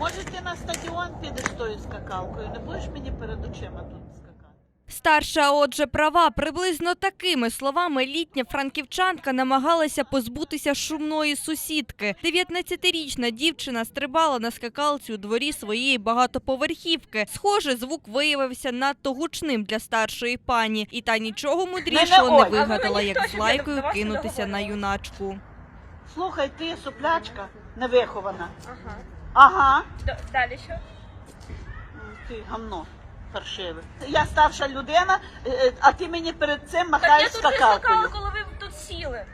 Може, ти на стадіон підеш тою скакалкою, не будеш мені перед очима тут скакати? Старша, отже, права. Приблизно такими словами літня франківчанка намагалася позбутися шумної сусідки. 19-річна дівчина стрибала на скакалці у дворі своєї багатоповерхівки. Схоже, звук виявився надто гучним для старшої пані, і та нічого мудрішого не вигадала, як з лайкою кинутися на юначку. Слухай, ти суплячка невихована. Ага. Ага. Д- Далі що? Ти гамно паршиве. Я старша людина, е, е, а ти мені перед цим Так я махаєш тут вже скакала, коли ви тут сіли.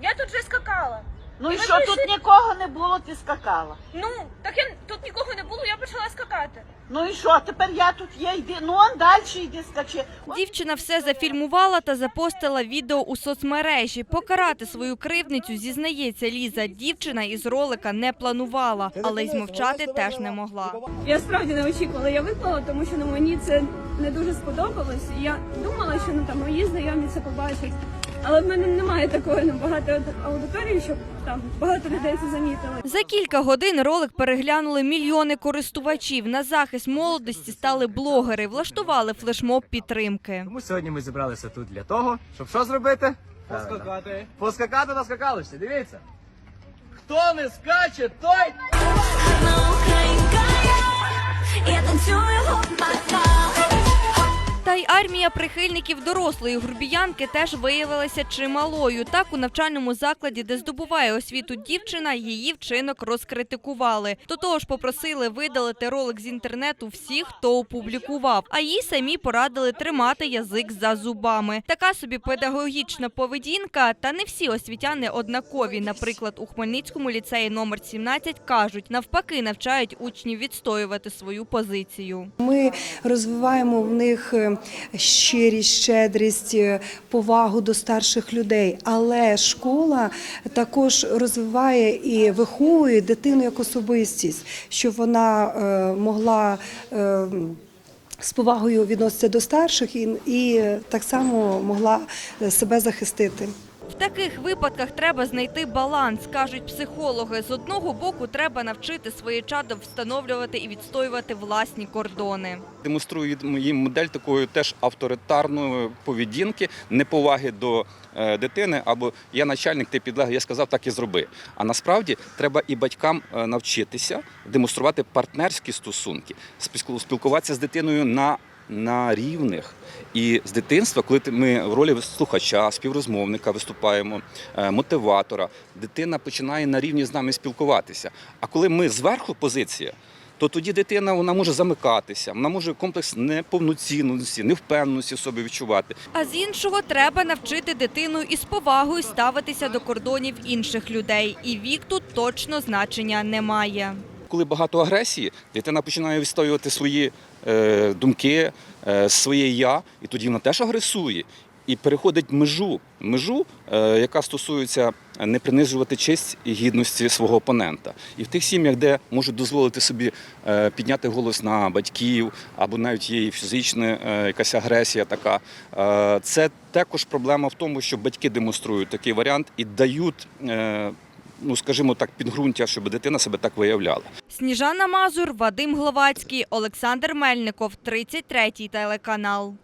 Я тут вже скакала. Ну і Ви що, прийшли- тут нікого не було, ти скакала. Ну, так я тут нікого не було, я почала скакати. Ну і що, тепер я тут є, йди, ну он далі йди скачи. От Дівчина все зафільмувала та запостила відео у соцмережі. Покарати свою кривницю, зізнається Ліза. Дівчина із ролика не планувала, але й змовчати теж не могла. Я справді не очікувала, я виклала, тому що ну, мені це не дуже сподобалось. І Я думала, що ну там мої знайомі це побачать. Але в мене немає такої багато аудиторії, щоб там багато людей це замітили. За кілька годин ролик переглянули мільйони користувачів. На захист молодості стали блогери, влаштували флешмоб підтримки. Тому сьогодні ми зібралися тут для того, щоб що зробити? Поскакати. Поскакати на скакалочці. Дивіться. Хто не скаче, той Я танцюю й армія прихильників дорослої грубіянки теж виявилася чималою. Так у навчальному закладі, де здобуває освіту дівчина, її вчинок розкритикували. До того ж, попросили видалити ролик з інтернету всіх, хто опублікував. А їй самі порадили тримати язик за зубами. Така собі педагогічна поведінка. Та не всі освітяни однакові. Наприклад, у Хмельницькому ліцеї номер 17 кажуть, навпаки, навчають учнів відстоювати свою позицію. Ми розвиваємо в них е, щирість, щедрість, е, повагу до старших людей. Але школа також розвиває і виховує дитину як особистість, щоб вона е, могла. е, З повагою відноситися до старших і, так само могла себе захистити. Таких випадках треба знайти баланс, кажуть психологи. З одного боку, треба навчити своє чадо встановлювати і відстоювати власні кордони. демонструю їм модель такої теж авторитарної поведінки, неповаги до е, дитини, або я начальник, ти підлеглий, я сказав, так і зроби. А насправді треба і батькам е, навчитися демонструвати партнерські стосунки, спілку- спілкуватися з дитиною на на рівних і з дитинства, коли ми в ролі слухача, співрозмовника виступаємо, е, мотиватора, дитина починає на рівні з нами спілкуватися. А коли ми зверху позиція, то тоді дитина вона може замикатися, вона може комплекс неповноцінності, невпевненості в собі відчувати. А з іншого треба навчити дитину із повагою ставитися до кордонів інших людей. І вік тут точно значення не має. Коли багато агресії, дитина починає відстоювати свої е, думки, е, своє я, і тоді вона теж агресує. І переходить межу, межу, е, яка стосується не принижувати честь і гідності свого опонента. І в тих сім'ях, де можуть дозволити собі е, підняти голос на батьків, або навіть є фізична е, якась агресія така, е, це також проблема в тому, що батьки демонструють такий варіант і дають. е, Ну, скажімо так, підґрунтя, щоб дитина себе так виявляла. Сніжана Мазур, Вадим Гловацький, Олександр Мельников, 33-й телеканал.